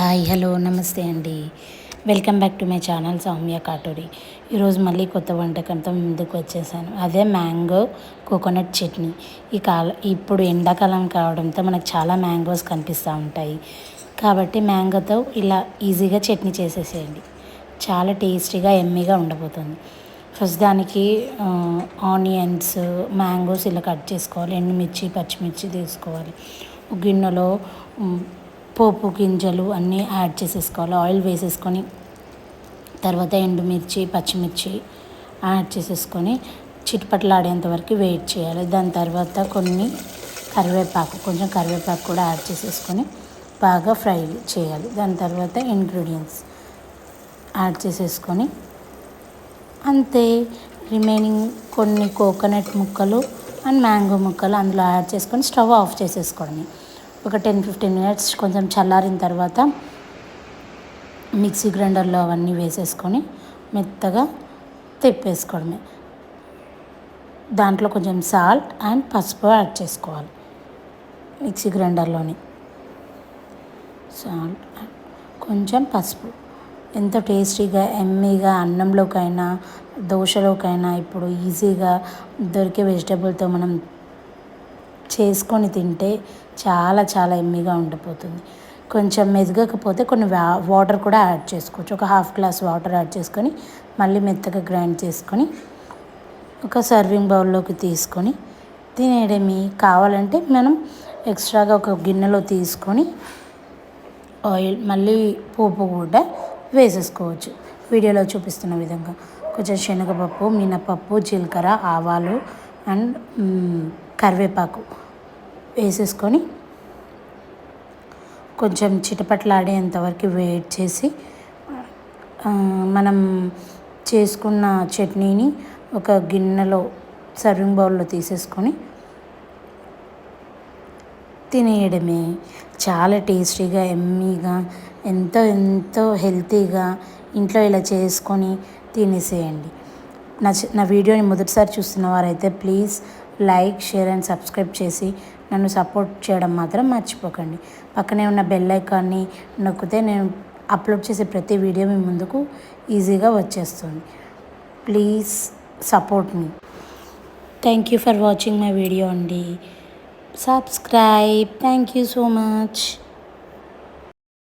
Hi hello నమస్తే అండి. Welcome back to my channel Soumya Katuri. ఈరోజు మళ్ళీ కొత్త వంటకంతో ముందుకు వచ్చేసాను. అదే మ్యాంగో కోకోనట్ చట్నీ. ఈ కాల ఇప్పుడు ఎండాకాలం కావడంతో మనకు చాలా మ్యాంగోస్ కనిపిస్తూ ఉంటాయి. కాబట్టి మ్యాంగోతో ఇలా ఈజీగా చట్నీ చేసేసేయండి. చాలా టేస్టీగా ఎమ్మీగా ఉండబోతుంది. ఫస్ట్ దానికి ఆనియన్స్ మ్యాంగోస్ ఇలా కట్ చేసుకోవాలి. ఎండుమిర్చి పచ్చిమిర్చి తీసుకోవాలి. గిన్నెలో పోపు గింజలు అన్నీ యాడ్ చేసేసుకోవాలి. ఆయిల్ వేసేసుకొని తర్వాత ఎండుమిర్చి పచ్చిమిర్చి యాడ్ చేసేసుకొని చిట్పట్లాడేంత వరకు వెయిట్ చేయాలి. దాని తర్వాత కొన్ని కరివేపాకు కొంచెం కరివేపాకు కూడా యాడ్ చేసేసుకొని బాగా ఫ్రై చేయాలి. దాని తర్వాత ఇంగ్రీడియంట్స్ యాడ్ చేసేసుకొని అంతే. రిమైనింగ్ కొన్ని కోకోనట్ ముక్కలు అండ్ మ్యాంగో ముక్కలు అందులో యాడ్ చేసుకొని స్టవ్ ఆఫ్ చేసేసుకోండి. ఒక టెన్ ఫిఫ్టీన్ మినిట్స్ కొంచెం చల్లారిన తర్వాత మిక్సీ గ్రైండర్లో అవన్నీ వేసేసుకొని మెత్తగా తెప్పేసుకోవడమే. దాంట్లో కొంచెం సాల్ట్ అండ్ పసుపు యాడ్ చేసుకోవాలి మిక్సీ గ్రైండర్లోని. సాల్ట్ కొంచెం పసుపు. ఎంతో టేస్టీగా ఎమ్మీగా అన్నంలోకైనా దోశలోకైనా ఇప్పుడు ఈజీగా దొరికే వెజిటేబుల్తో మనం చేసుకొని తింటే చాలా చాలా ఎమ్మీగా ఉండిపోతుంది. కొంచెం మెదగకపోతే కొన్ని వా వాటర్ కూడా యాడ్ చేసుకోవచ్చు. ఒక హాఫ్ గ్లాస్ వాటర్ యాడ్ చేసుకొని మళ్ళీ మెత్తగా గ్రైండ్ చేసుకొని ఒక సర్వింగ్ బౌల్లోకి తీసుకొని తినేయడమే. కావాలంటే మనం ఎక్స్ట్రాగా ఒక గిన్నెలో తీసుకొని ఆయిల్ మళ్ళీ పోపు కూడా వేసేసుకోవచ్చు. వీడియోలో చూపిస్తున్న విధంగా. కొంచెం శనగపప్పు మినపప్పు జీలకర్ర ఆవాలు అండ్ కరివేపాకు వేసేసుకొని కొంచెం చిటపట్లాడేంతవరకు వెయిట్ చేసి మనం చేసుకున్న చట్నీని ఒక గిన్నెలో సర్వింగ్ బౌల్లో తీసేసుకొని తినేయడమే. చాలా టేస్టీగా ఎమ్మీగా ఎంతో ఎంతో హెల్తీగా ఇంట్లో ఇలా చేసుకొని తినేసేయండి. నా నా వీడియోని మొదటిసారి చూస్తున్న వారైతే please like share and subscribe చేసి నన్ను సపోర్ట్ చేయడం మాత్రం మర్చిపోకండి. పక్కనే ఉన్న బెల్ ఐకాన్ని నొక్కితే నేను అప్లోడ్ చేసే ప్రతి వీడియో మీ ముందుకు ఈజీగా వచ్చేస్తుంది. Please support me. Thank you for watching my video అండి. Subscribe. Thank you so much.